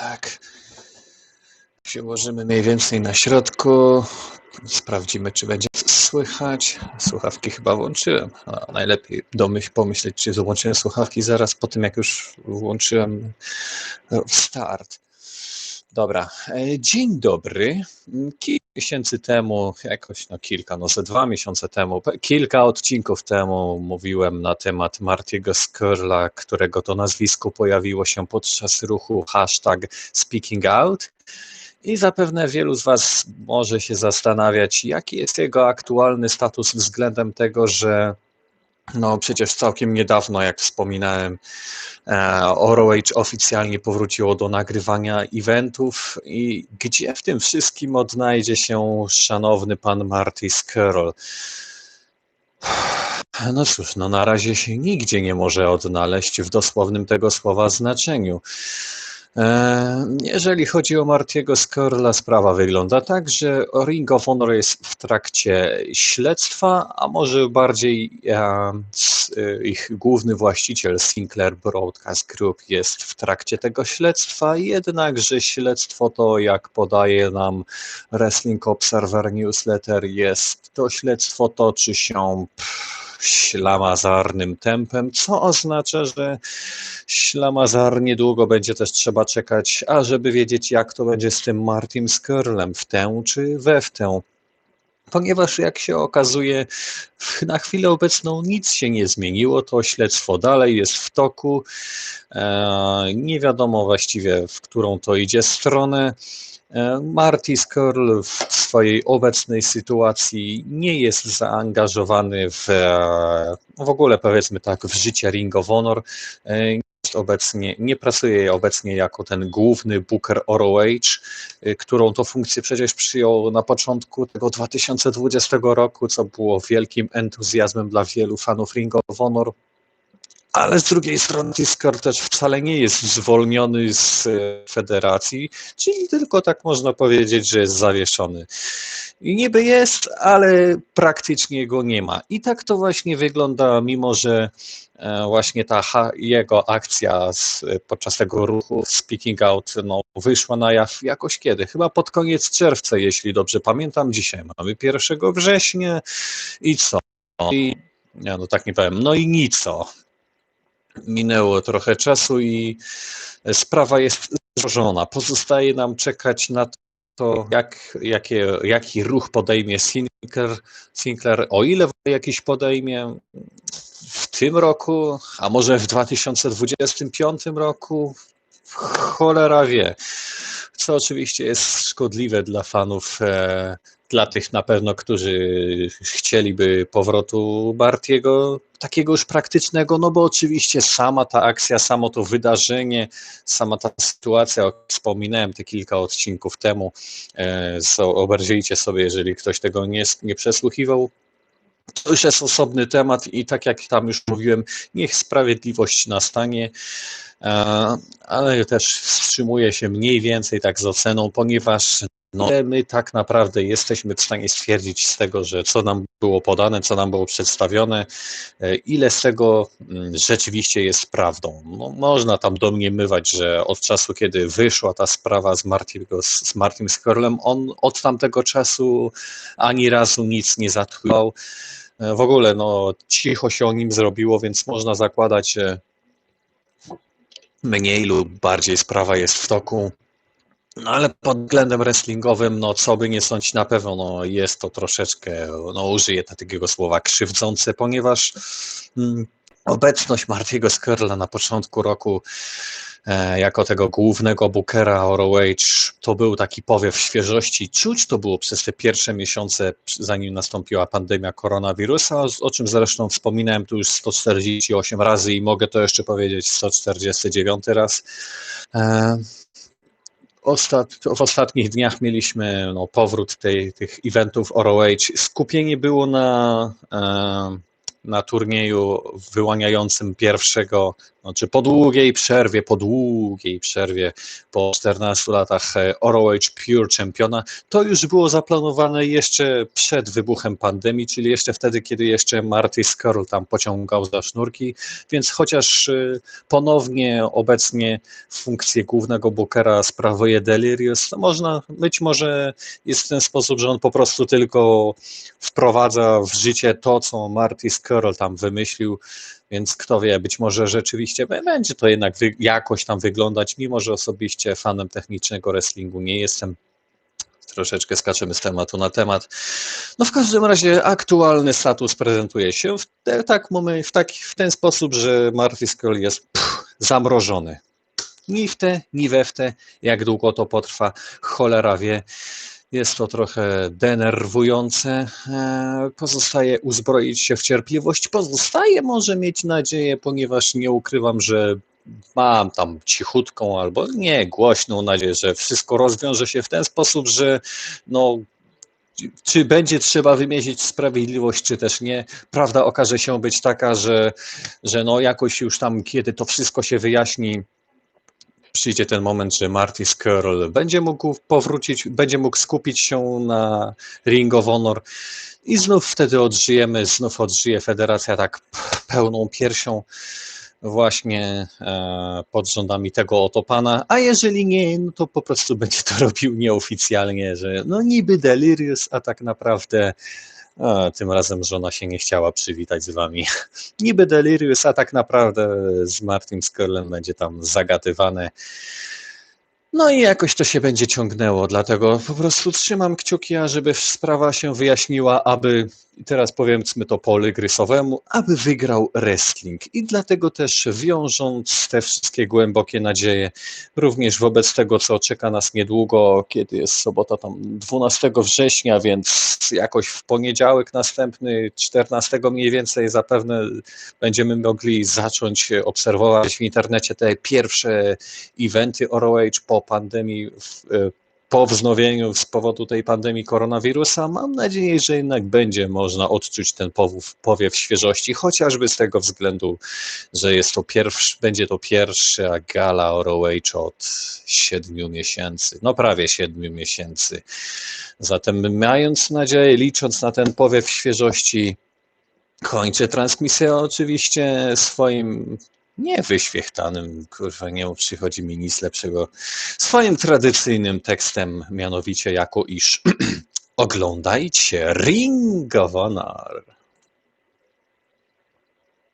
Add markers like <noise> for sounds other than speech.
tak. Się ułożymy mniej więcej na środku. Sprawdzimy, czy będzie słychać. Słuchawki chyba włączyłem. A najlepiej domyśl, pomyśleć, czy włączyłem słuchawki zaraz po tym, jak już włączyłem start. Dobra, e, dzień dobry. Kilka miesięcy temu, jakoś no kilka, no ze dwa miesiące temu, kilka odcinków temu mówiłem na temat Martiego Skurla, którego to nazwisko pojawiło się podczas ruchu hashtag Speaking Out. I zapewne wielu z Was może się zastanawiać, jaki jest jego aktualny status względem tego, że no przecież całkiem niedawno, jak wspominałem, ROH oficjalnie powróciło do nagrywania eventów i gdzie w tym wszystkim odnajdzie się szanowny pan Marty Skrull? No cóż, no na razie się nigdzie nie może odnaleźć w dosłownym tego słowa znaczeniu. E, jeżeli chodzi o Martiego Skurla, sprawa wygląda tak, że Ring of Honor jest w trakcie śledztwa, a może bardziej e, e, ich główny właściciel Sinclair Broadcast Group jest w trakcie tego śledztwa, jednakże śledztwo to, jak podaje nam Wrestling Observer Newsletter, jest to śledztwo toczy się ślamazarnym tempem, co oznacza, że ślamazar niedługo będzie też trzeba czekać, ażeby wiedzieć, jak to będzie z tym Martin Skirlem, w tę czy we w tę ponieważ jak się okazuje, <laughs> na chwilę obecną nic się nie zmieniło, to śledztwo dalej jest w toku. E, nie wiadomo właściwie, w którą to idzie stronę. E, Marty Skrull w swojej obecnej sytuacji nie jest zaangażowany w, e, w ogóle powiedzmy tak, w życie Ring of Honor. Obecnie, nie pracuje obecnie jako ten główny booker ROH, którą to funkcję przecież przyjął na początku tego 2020 roku, co było wielkim entuzjazmem dla wielu fanów Ring of Honor. Ale z drugiej strony Discord też wcale nie jest zwolniony z e, federacji, czyli tylko tak można powiedzieć, że jest zawieszony. I niby jest, ale praktycznie go nie ma. I tak to właśnie wygląda, mimo że e, właśnie ta jego akcja z, podczas tego ruchu Speaking Out no, wyszła na jaw jakoś kiedy? Chyba pod koniec czerwca, jeśli dobrze pamiętam. Dzisiaj mamy 1 września i co? I, ja no tak nie powiem, no i nic minęło trochę czasu i sprawa jest złożona. Pozostaje nam czekać na to, jak, jakie, jaki ruch podejmie Sinclair, Sinclair, o ile jakiś podejmie w tym roku, a może w 2025 roku, cholera wie. Co oczywiście jest szkodliwe dla fanów e, dla tych na pewno, którzy chcieliby powrotu Bartiego, takiego już praktycznego, no bo oczywiście sama ta akcja, samo to wydarzenie, sama ta sytuacja, o wspominałem te kilka odcinków temu, e, obejrzyjcie sobie, jeżeli ktoś tego nie, nie przesłuchiwał, to już jest osobny temat i tak jak tam już mówiłem, niech sprawiedliwość nastanie, e, ale też wstrzymuje się mniej więcej tak z oceną, ponieważ no, my tak naprawdę jesteśmy w stanie stwierdzić z tego, że co nam było podane, co nam było przedstawione, e, ile z tego mm, rzeczywiście jest prawdą. No, można tam domniemywać, że od czasu, kiedy wyszła ta sprawa z Martin, z Martin Skrolem, on od tamtego czasu ani razu nic nie zatchwał. E, w ogóle no, cicho się o nim zrobiło, więc można zakładać, że mniej lub bardziej sprawa jest w toku. No ale pod względem wrestlingowym, no co by nie sądzić, na pewno no, jest to troszeczkę, no użyję takiego słowa, krzywdzące, ponieważ mm, obecność Martiego Skurla na początku roku e, jako tego głównego bookera ROH to był taki powiew świeżości. Czuć to było przez te pierwsze miesiące, zanim nastąpiła pandemia koronawirusa, o czym zresztą wspominałem tu już 148 razy i mogę to jeszcze powiedzieć 149 raz. E, Ostat, w ostatnich dniach mieliśmy no, powrót tej, tych eventów ROH. Skupienie było na, e, na turnieju wyłaniającym pierwszego Znaczy po długiej przerwie, po długiej przerwie, po 14 latach ROH Pure Championa, to już było zaplanowane jeszcze przed wybuchem pandemii, czyli jeszcze wtedy, kiedy jeszcze Marty Skrull tam pociągał za sznurki, więc chociaż y, ponownie obecnie funkcję głównego bookera sprawuje Delirious, to można, być może jest w ten sposób, że on po prostu tylko wprowadza w życie to, co Marty Skrull tam wymyślił, więc kto wie, być może rzeczywiście będzie to jednak jakoś tam wyglądać, mimo że osobiście fanem technicznego wrestlingu nie jestem. Troszeczkę skaczemy z tematu na temat. No w każdym razie aktualny status prezentuje się w, te, tak, w, taki, w ten sposób, że Marty Skull jest pff, zamrożony. Ni w te, ni we w te. Jak długo to potrwa, cholera wie. Jest to trochę denerwujące. E, pozostaje uzbroić się w cierpliwość. Pozostaje może mieć nadzieję, ponieważ nie ukrywam, że mam tam cichutką albo nie głośną nadzieję, że wszystko rozwiąże się w ten sposób, że no, czy będzie trzeba wymierzyć sprawiedliwość, czy też nie. Prawda okaże się być taka, że, że no jakoś już tam, kiedy to wszystko się wyjaśni, przyjdzie ten moment, że Marty Skrull będzie mógł powrócić, będzie mógł skupić się na Ring of Honor i znów wtedy odżyjemy, znów odżyje federacja tak pełną piersią właśnie e, pod rządami tego oto pana, a jeżeli nie, no to po prostu będzie to <laughs> robił nieoficjalnie, że no niby Delirious, a tak naprawdę a, tym razem żona się nie chciała przywitać z wami. <laughs> Niby Delirious, a tak naprawdę z Martin Skrullem będzie tam zagadywane. No i jakoś to się będzie ciągnęło, dlatego po prostu trzymam kciuki, ażeby sprawa się wyjaśniła, aby teraz powiedzmy to poli grysowemu, aby wygrał wrestling. I dlatego też wiążąc te wszystkie głębokie nadzieje, również wobec tego, co czeka nas niedługo, kiedy jest sobota tam 12 września, więc jakoś w poniedziałek następny, 14 mniej więcej zapewne będziemy mogli zacząć obserwować w internecie te pierwsze eventy ROH pandemii po wznowieniu z powodu tej pandemii koronawirusa, mam nadzieję, że jednak będzie można odczuć ten powów, powiew świeżości, chociażby z tego względu, że jest to pierwszy, będzie to pierwsza gala ROH od siedmiu miesięcy, no prawie siedmiu miesięcy. Zatem mając nadzieję, licząc na ten powiew świeżości, kończę transmisję oczywiście swoim nie wyświechtanym, kurwa, nie przychodzi mi nic lepszego, swoim tradycyjnym tekstem, mianowicie jako iż <clears throat> oglądajcie Ring of Honor.